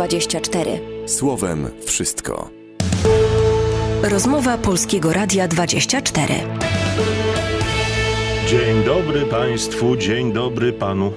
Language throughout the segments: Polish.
24. Słowem wszystko. Rozmowa Polskiego Radia 24. Dzień dobry Państwu, dzień dobry Panu.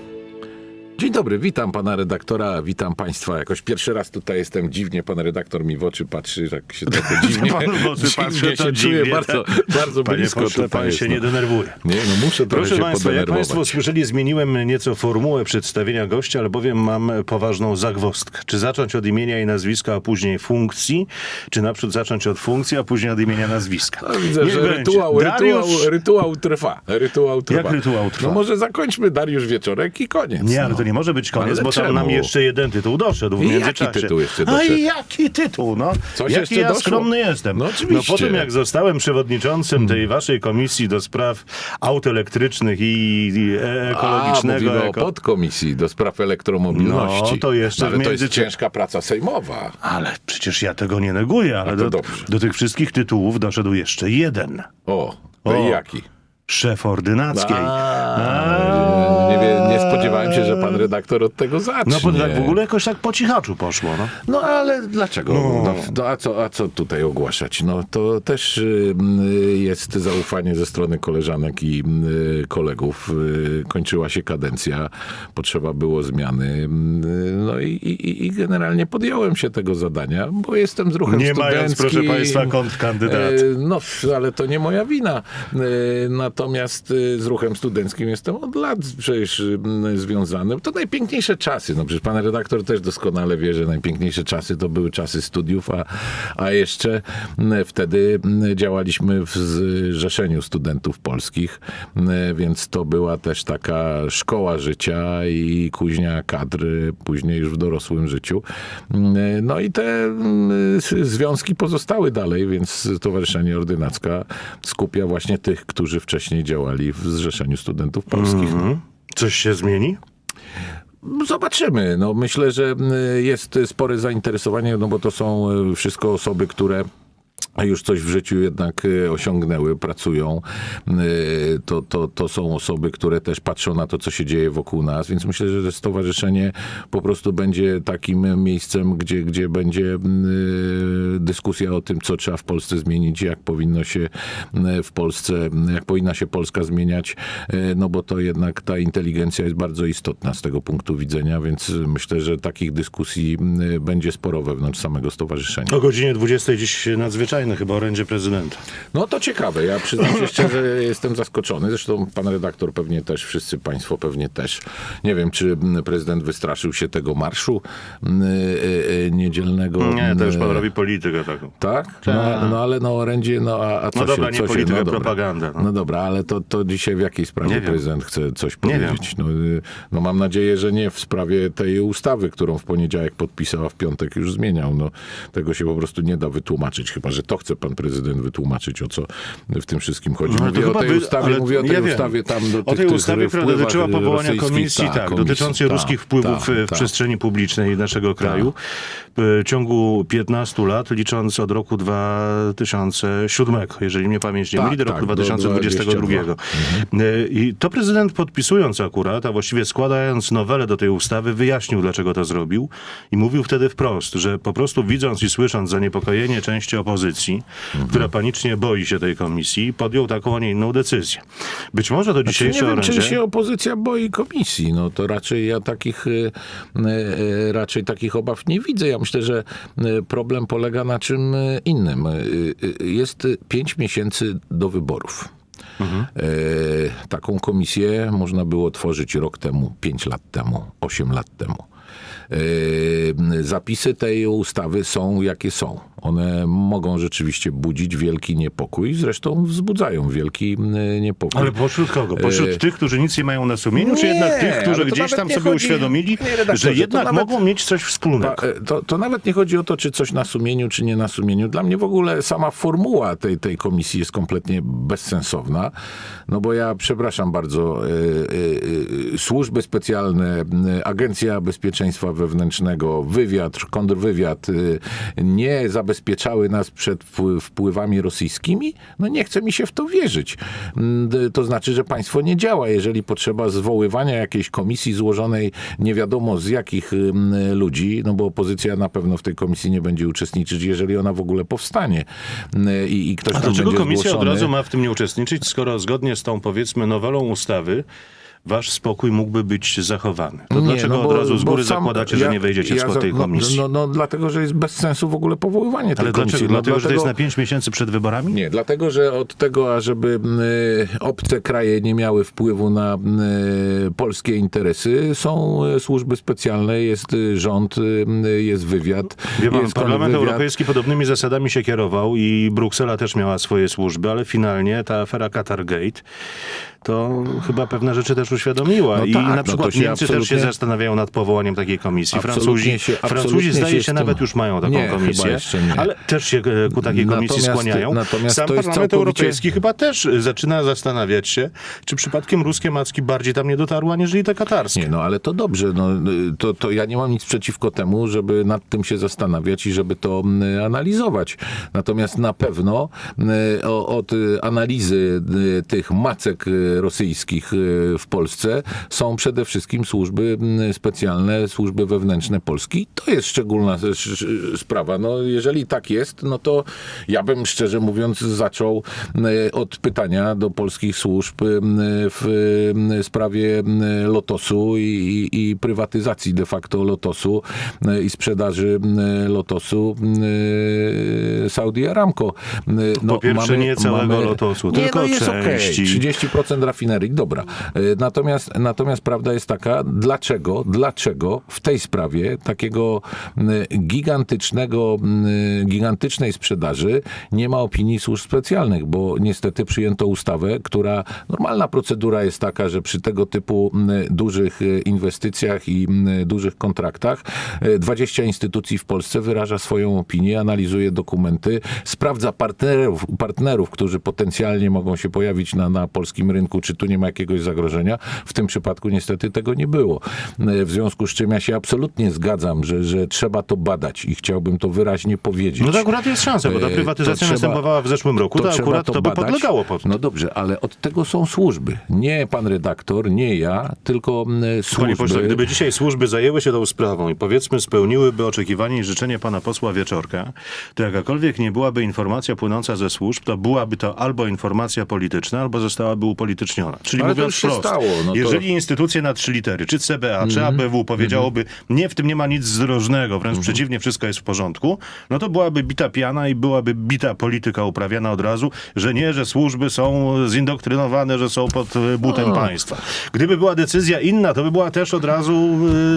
Dzień dobry, witam pana redaktora, witam państwa. Jakoś pierwszy raz tutaj jestem dziwnie, pan redaktor mi w oczy patrzy, tak się trochę dziwnie, Pan w oczy patrzy, się to czuję, dziwnie, bardzo, bardzo Panie blisko pośle, Pan jest, się no. nie denerwuje. Nie, no muszę trochę Proszę się Państwa, jak. Państwo słyszeli, zmieniłem nieco formułę przedstawienia gościa, albowiem mam poważną zagwozdkę. Czy zacząć od imienia i nazwiska, a później funkcji, czy naprzód zacząć od funkcji, a później od imienia nazwiska? No, widzę, Niech że będzie. rytuał, rytuał, Dariusz... rytuał trwa. Rytuał trwa. Jak rytuał trwa? No może zakończmy Dariusz Wieczorek i koniec. Nie, ale no. to nie może być koniec, Ale bo tam czemu? nam jeszcze jeden tytuł doszedł w I jaki międzyczasie. tytuł jeszcze A doszedł? i jaki tytuł, no. Coś jaki jeszcze ja doszło? skromny jestem. No oczywiście. No po tym, jak zostałem przewodniczącym tej waszej komisji do spraw aut elektrycznych i, i e- A, ekologicznego... mówimy o eko- podkomisji do spraw elektromobilności. No, to jeszcze ale w to jest ciężka praca sejmowa. Ale przecież ja tego nie neguję, ale to do, dobrze. do tych wszystkich tytułów doszedł jeszcze jeden. O, to O. i jaki? Szef ordynackiej. A, nie, wie, nie spodziewałem się, że pan redaktor od tego zacznie. No bo tak w ogóle jakoś tak po cichaczu poszło, no. No ale dlaczego? No. No, a, co, a co tutaj ogłaszać? No to też y, y, jest zaufanie ze strony koleżanek i y, kolegów. Y, kończyła się kadencja, potrzeba było zmiany. Y, no i, i, i generalnie podjąłem się tego zadania, bo jestem z ruchem Nie mając, proszę państwa, kontrkandydat. Y, No, ale to nie moja wina. Natomiast z ruchem studenckim jestem od lat przecież związany. To najpiękniejsze czasy. No przecież pan redaktor też doskonale wie, że najpiękniejsze czasy to były czasy studiów, a, a jeszcze wtedy działaliśmy w Zrzeszeniu Studentów Polskich, więc to była też taka szkoła życia i kuźnia kadr y, później już w dorosłym życiu. No i te związki pozostały dalej, więc Stowarzyszenie Ordynacka skupia właśnie tych, którzy wcześniej działali w Zrzeszeniu Studentów Polskich. Mhm. Coś się zmieni? Zobaczymy. No, myślę, że y, jest spore zainteresowanie, no bo to są y, wszystko osoby, które już coś w życiu jednak y, osiągnęły, pracują. Y, To, to, to są osoby, które też patrzą na to, co się dzieje wokół nas, więc myślę, że stowarzyszenie po prostu będzie takim miejscem, gdzie, gdzie będzie y, dyskusja o tym, co trzeba w Polsce zmienić, jak powinno się w Polsce, jak powinna się Polska zmieniać, no bo to jednak ta inteligencja jest bardzo istotna z tego punktu widzenia, więc myślę, że takich dyskusji będzie sporo wewnątrz samego stowarzyszenia. O godzinie 20 dziś nadzwyczajne chyba orędzie prezydenta. No to ciekawe. Ja przyznam się szczerze, jestem zaskoczony. Zresztą pan redaktor pewnie też, wszyscy państwo pewnie też. Nie wiem, czy prezydent wystraszył się tego marszu mm, y, y, niedzielnego. Nie, to już pan mm, robi politykę taką. Tak? No, no ale no orędzie, no a, a co No dobra, się... nie co się, polityka, no dobra. propaganda, no. No. dobra, ale to, to dzisiaj w jakiej sprawie Nie prezydent chce coś Nie wiem. powiedzieć? No, y, no mam nadzieję, że nie w sprawie tej ustawy, którą w poniedziałek podpisał, a w piątek już zmieniał. No, tego się po prostu nie da wytłumaczyć, chyba że to chce pan prezydent wytłumaczyć, o co w tym wszystkim chodzi. No, Mówię to o tej wy- ustawie, mówię o tej ja ustawie tam do O tej ustawie, która dotyczyła powołania komisji, tak, komisji, dotyczącej tak, ruskich wpływów tak, e, w tak. przestrzeni publicznej naszego kraju w ciągu 15 lat, licząc od roku 2007, jeżeli mnie pamięć nie Tak, myli, do tak, roku do 2022. 22. E, I to prezydent podpisując akurat, a właściwie składając nowelę do tej ustawy, wyjaśnił, dlaczego to zrobił i mówił wtedy wprost, że po prostu widząc i słysząc zaniepokojenie części opozycji, Mhm. która panicznie boi się tej komisji, podjął taką, a nie inną decyzję. Być może to Znaczy, dzisiejsze nie wiem, orędzie... czy się opozycja boi komisji. No to raczej ja takich, y, y, raczej takich obaw nie widzę. Ja myślę, że y, problem polega na czym innym. Jest pięć miesięcy do wyborów. Y, Taką komisję można było tworzyć rok temu, pięć lat temu, osiem lat temu. Zapisy tej ustawy są jakie są. One mogą rzeczywiście budzić wielki niepokój, zresztą wzbudzają wielki niepokój. Ale pośród kogo? Pośród E, tych, którzy nic nie mają na sumieniu, czy nie, jednak tych, którzy gdzieś tam sobie chodzi- uświadomili, że jednak nawet- mogą mieć coś wspólnego? E, To, to nawet nie chodzi o to, czy coś na sumieniu, czy nie na sumieniu. Dla mnie w ogóle sama formuła tej, tej komisji jest kompletnie bezsensowna. No bo ja przepraszam bardzo, y, y, y, służby specjalne, Agencja Bezpieczeństwa bezpieczeństwa wywiad, kontrwywiad y, nie zabezpieczały nas przed wpły- wpływami rosyjskimi, no nie chce mi się w to wierzyć. Mm, d- To znaczy, że państwo nie działa, jeżeli potrzeba zwoływania jakiejś komisji złożonej nie wiadomo z jakich ym, ludzi, no bo opozycja na pewno w tej komisji nie będzie uczestniczyć, jeżeli ona w ogóle powstanie y, i, i ktoś A tam dlaczego będzie komisja od zgłoszony. razu ma w tym nie uczestniczyć, skoro zgodnie z tą, powiedzmy, nowelą ustawy wasz spokój mógłby być zachowany? To Nie, dlaczego no od bo- razu z góry sam- zakładacie, że ja- nie wejdziecie w ja skład tej no, komisji? No, no, dlatego, że jest bez sensu w ogóle powoływanie tej Ale komisji. dlaczego? No, Dlatego, że to jest na pięć miesięcy przed wyborami? Nie, dlatego, że od tego, ażeby y, obce kraje nie miały wpływu na y, polskie interesy, są y, służby specjalne, jest y, rząd, y, jest wywiad. Wie pan, jest Parlament kontrwywiad. Europejski podobnymi zasadami się kierował i Bruksela też miała swoje służby, ale finalnie ta afera Qatargate to chyba pewne rzeczy też uświadomiła. No I tak, na no przykład się Niemcy też się absolutnie- zastanawiają nad powołaniem takiej komisji. Absolutnie Francuzi, się- Francuzi absolutnie zdaje się nawet już mają taką Nie, komisję, ale też się e, ku takiej komisji Natomiast- skłaniają. natomiast Sam Parlament całkowicie- Europejski chyba też e, zaczyna zastanawiać się, czy przypadkiem ruskie macki bardziej tam nie dotarły, aniżeli te katarskie. Nie, no ale to dobrze. No, y, to, to ja nie mam nic przeciwko temu, żeby nad tym się zastanawiać i żeby to analizować. Natomiast na pewno od analizy tych macek rosyjskich w Polsce są przede wszystkim służby mm, specjalne, służby wewnętrzne Polski. To jest szczególna sprawa. No, jeżeli tak jest, no to ja bym szczerze mówiąc zaczął y, od pytania do polskich służb y, w sprawie Lotosu i, i prywatyzacji de facto Lotosu i sprzedaży Lotosu Saudi Aramco. Y, Po pierwsze, nie całego Lotosu, nie, tylko no jest części. 30% rafinerii, dobra. Y, Natomiast, natomiast prawda jest taka, dlaczego, dlaczego w tej sprawie takiego gigantycznego, gigantycznej sprzedaży nie ma opinii służb specjalnych, bo niestety przyjęto ustawę, która, normalna procedura jest taka, że przy tego typu dużych y, inwestycjach i dużych kontraktach y, 20 instytucji w Polsce wyraża swoją opinię, analizuje dokumenty, sprawdza partnerów, partnerów którzy potencjalnie mogą się pojawić na, na polskim rynku, czy tu nie ma jakiegoś zagrożenia. W tym przypadku niestety tego nie było. W związku z czym ja się absolutnie zgadzam, że, że trzeba to badać i chciałbym to wyraźnie powiedzieć. No to akurat jest szansa, bo ta E, to prywatyzacja trzeba- następowała w zeszłym roku, to, trzeba akurat to, by badać. podlegało pod No dobrze, ale od tego są służby. Nie pan redaktor, nie ja, tylko mm, Panie służby. pośle, gdyby dzisiaj służby zajęły się tą sprawą i powiedzmy spełniłyby oczekiwania i życzenia pana posła Wieczorka, to jakakolwiek nie byłaby informacja płynąca ze służb, to byłaby to albo informacja polityczna, albo zostałaby upolityczniona. Czyli Ale to mówiąc już się wprost, stało, no to- Mhm. jeżeli instytucje na trzy litery, czy CBA, czy ABW powiedziałoby, nie, w tym nie ma nic zdrożnego, wręcz Mhm. przeciwnie, wszystko jest w porządku, no to byłaby bita piana i byłaby bita polityka uprawiana od razu, że nie, że służby są zindoktrynowane, że są pod e, butem No. państwa. Gdyby była decyzja inna, to by była też od razu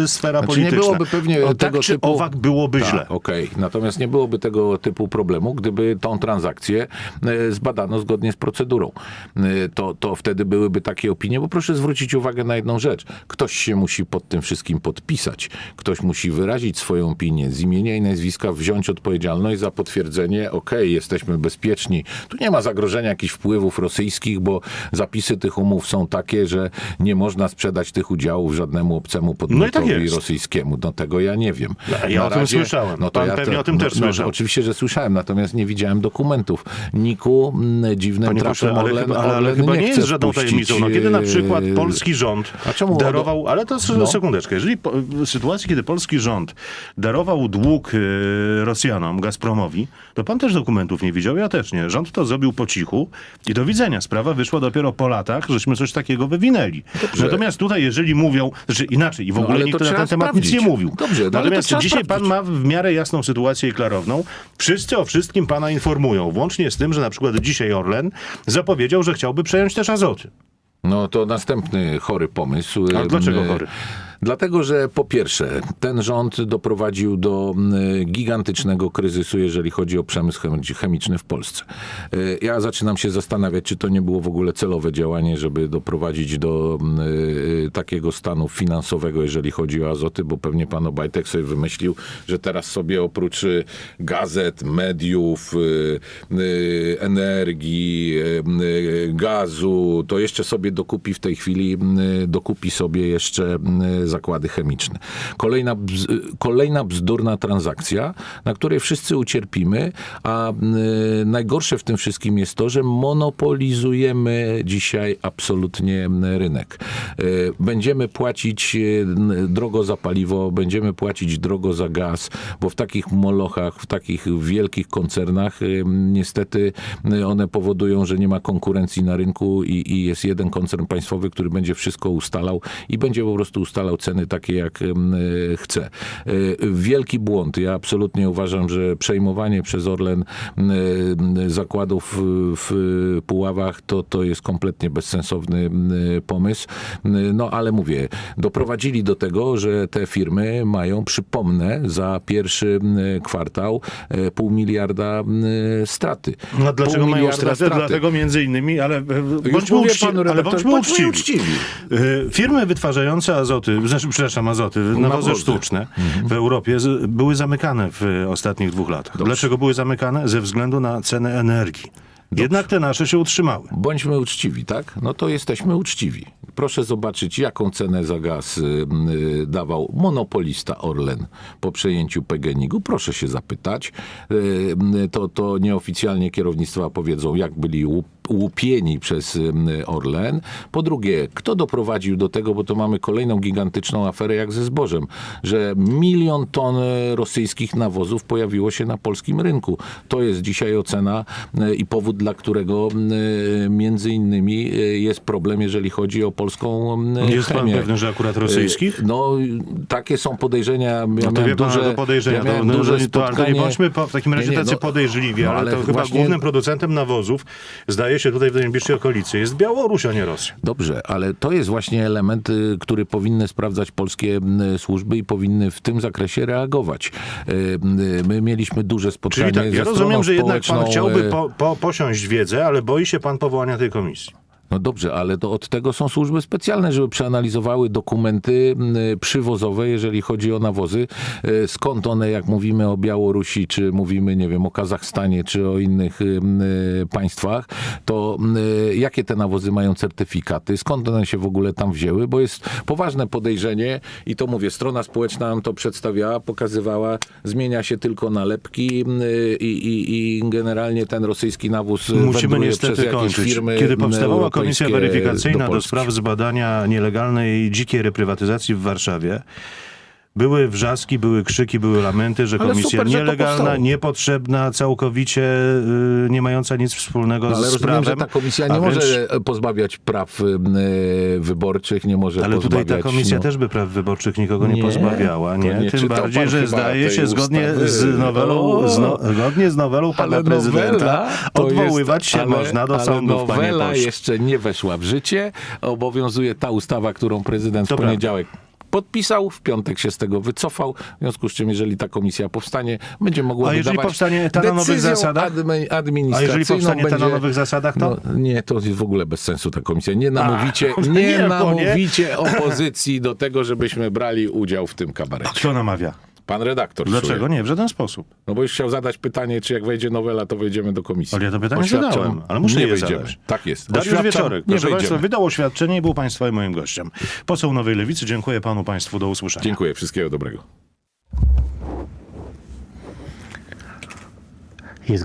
y, sfera Znaczy, nie polityczna. byłoby pewnie o, tego tak czy typu- owak byłoby Tak, źle. Okej, natomiast nie byłoby tego typu problemu, gdyby tą transakcję e, zbadano zgodnie z procedurą. E, To, to wtedy byłyby takie opinie, bo proszę zwrócić uwagę na jedną rzecz. Ktoś się musi pod tym wszystkim podpisać. Ktoś musi wyrazić swoją opinię, z imienia i nazwiska wziąć odpowiedzialność za potwierdzenie, okej, jesteśmy bezpieczni. Tu nie ma zagrożenia jakichś wpływów rosyjskich, bo zapisy tych umów są takie, że nie można sprzedać tych udziałów żadnemu obcemu podmiotowi tak jest. rosyjskiemu. No tego ja nie wiem. No, ja Na o tym słyszałem. Pan pewnie o tym też no, słyszał. No, oczywiście, że słyszałem, natomiast nie widziałem dokumentów. Niku mm, dziwnym Panie trafem pośle, ale, Orlen, chyba, ale, ale Orlen chyba nie, nie, jest żadną tajemnicą. No, kiedy na przykład e, polski rząd A czemu darował, ale to No. sekundeczkę, jeżeli po, w sytuacji, kiedy polski rząd darował dług e, Rosjanom, Gazpromowi, to pan też dokumentów nie widział, ja też nie. Rząd to zrobił po cichu i do widzenia. Sprawa wyszła dopiero po latach, żeśmy coś takiego wywinęli. Natomiast tutaj, jeżeli mówią, znaczy inaczej i w No, ogóle ale nikt na ten temat nic nie mówił. Dobrze, no, Natomiast dzisiaj pan sprawdzić. ma w miarę jasną sytuację i klarowną. Wszyscy o wszystkim pana informują, włącznie z tym, że na przykład dzisiaj Orlen zapowiedział, że chciałby przejąć też Azoty. No to następny chory pomysł. A dlaczego chory? Dlatego, że po pierwsze, ten rząd doprowadził do mm, gigantycznego kryzysu, jeżeli chodzi o przemysł chemi- chemiczny w Polsce. E, Ja zaczynam się zastanawiać, czy to nie było w ogóle celowe działanie, żeby doprowadzić do mm, e, takiego stanu finansowego, jeżeli chodzi o azoty, bo pewnie pan Obajtek sobie wymyślił, że teraz sobie oprócz e, gazet, mediów, energii, gazu, to jeszcze sobie dokupi w tej chwili, dokupi sobie jeszcze zakłady chemiczne. Kolejna, bz, kolejna bzdurna transakcja, na której wszyscy ucierpimy, a e, najgorsze w tym wszystkim jest to, że monopolizujemy dzisiaj absolutnie rynek. E, Będziemy płacić n- drogo za paliwo, będziemy płacić drogo za gaz, bo w takich molochach, w takich wielkich koncernach e, niestety e, one powodują, że nie ma konkurencji na rynku i, i jest jeden koncern państwowy, który będzie wszystko ustalał i będzie po prostu ustalał ceny takie, jak e, chce. E, Wielki błąd. Ja absolutnie uważam, że przejmowanie przez Orlen e, zakładów w Puławach to, to jest kompletnie bezsensowny pomysł. No ale mówię, doprowadzili do tego, że te firmy mają, przypomnę, za pierwszy kwartał pół miliarda straty. No dlaczego Pół mają miliarda stratę? Dlatego między innymi, ale bądźmy, uczci- panu ale redaktor, bądźmy bądźmy uczciwi. uczciwi. Firmy wytwarzające azoty, znaczy, przepraszam, azoty, nawozy sztuczne w Europie z, były zamykane w ostatnich dwóch latach. Dlaczego były zamykane? Ze względu na cenę energii. Jednak te nasze się utrzymały. Bądźmy uczciwi, tak? No to jesteśmy uczciwi. Proszę zobaczyć, jaką cenę za gaz y, y, dawał monopolista Orlen po przejęciu PGNiG-u. Proszę się zapytać. Y, To, to nieoficjalnie kierownictwa powiedzą, jak byli łup- łupieni przez Orlen. Po drugie, kto doprowadził do tego, bo to mamy kolejną gigantyczną aferę jak ze zbożem, że milion ton rosyjskich nawozów pojawiło się na polskim rynku. To jest dzisiaj ocena i powód, dla którego między innymi jest problem, jeżeli chodzi o polską Jest pan chemię. pewny, że akurat rosyjskich? Y, No, takie są podejrzenia. Ja No to wie pan, duże, to podejrzenia. Ja to, no, duże to, to nie bądźmy w takim razie Nie, nie, tacy no, podejrzliwi, no, ale, ale to chyba właśnie- głównym producentem nawozów, zdaje się tutaj w najbliższej okolicy, jest Białoruś, a nie Rosja. Dobrze, ale to jest właśnie element, y, który powinny sprawdzać polskie służby i powinny w tym zakresie reagować. Y, My mieliśmy duże spotkanie Czyli tak, ja rozumiem, że jednak pan chciałby po, po, posiąść wiedzę, ale boi się pan powołania tej komisji. No dobrze, ale to od tego są służby specjalne, żeby przeanalizowały dokumenty przywozowe, jeżeli chodzi o nawozy. Y, Skąd one, jak mówimy o Białorusi, czy mówimy, nie wiem, o Kazachstanie, czy o innych y, państwach, to y, jakie te nawozy mają certyfikaty, skąd one się w ogóle tam wzięły, bo jest poważne podejrzenie i to mówię, strona społeczna nam to przedstawiała, pokazywała, zmienia się tylko nalepki i, i, i generalnie ten rosyjski nawóz Musimy niestety przez jakieś kończyć. firmy Kiedy powstawała Komisja Weryfikacyjna do, Polski. spraw zbadania nielegalnej, dzikiej reprywatyzacji w Warszawie, były wrzaski, były krzyki, były lamenty, że Ale komisja super, że to nielegalna, powstało. niepotrzebna, całkowicie y, nie mająca nic wspólnego No, ale z rozumiem, prawem. że ta komisja a nie wręcz- może pozbawiać praw y, wyborczych, nie może Ale tutaj pozbawiać... ta komisja no, też by praw wyborczych nikogo nie, Nie, pozbawiała, nie? nie Tym czytał bardziej, pan że chyba zdaje tej się zgodnie ustawy. z nowelą, z no, zgodnie z nowelą pana Ale prezydenta to odwoływać jest, się ale, można do ale sądów, panie nowela pośle. jeszcze nie weszła w życie. Obowiązuje ta ustawa, którą prezydent To w poniedziałek podpisał, w piątek się z tego wycofał. W związku z czym, jeżeli ta komisja powstanie, będzie mogła A jeżeli powstanie ta na nowych zasadach? admi- A administracyjną jeżeli powstanie ta na będzie- nowych zasadach, to? No, nie, to jest w ogóle bez sensu ta komisja. Nie namówicie, A, nie, nie, namówicie opozycji do tego, żebyśmy brali udział w tym kabarecie. Kto namawia? Pan redaktor. Dlaczego czuje. nie? W żaden sposób. No bo już chciał zadać pytanie, czy jak wejdzie nowela, to wejdziemy do komisji. Ale ja to pytanie Oświadczam, zadałem, ale muszę nie je wejdziemy. zadać. Tak jest. Dariusz Wieczorek, nie proszę. Państwa, wydał oświadczenie i był Państwa i moim gościem. Poseł Nowej Lewicy, dziękuję Panu Państwu, do usłyszenia. Dziękuję, wszystkiego dobrego. Jest godzina